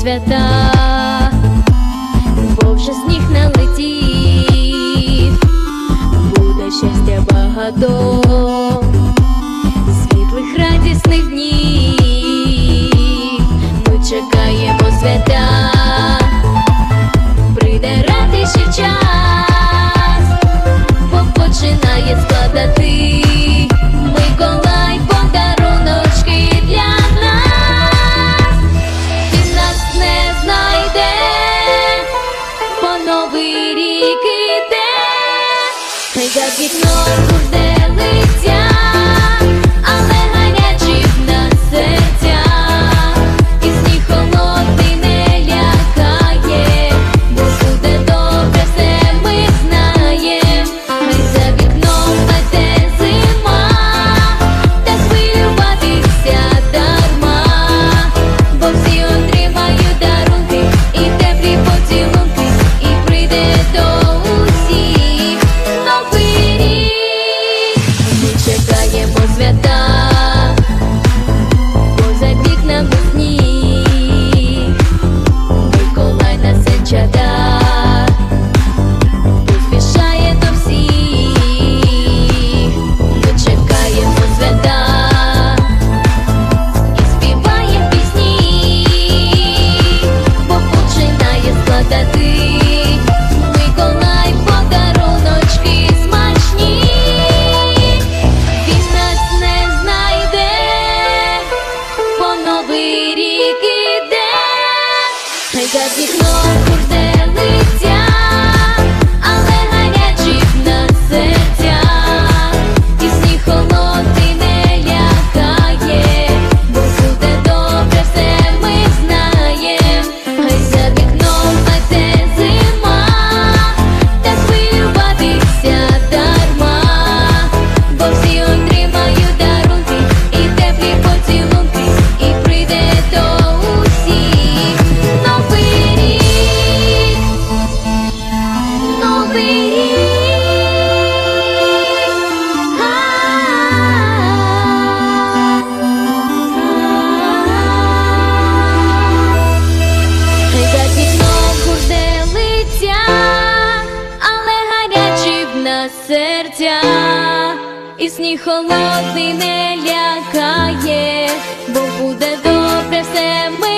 свята, бо вже сніг налетів, буде щастя багато. Pegar que não puder Дверь и кидай Хотят векно земля, і сніг холодний не лякає, бо буде добре все ми.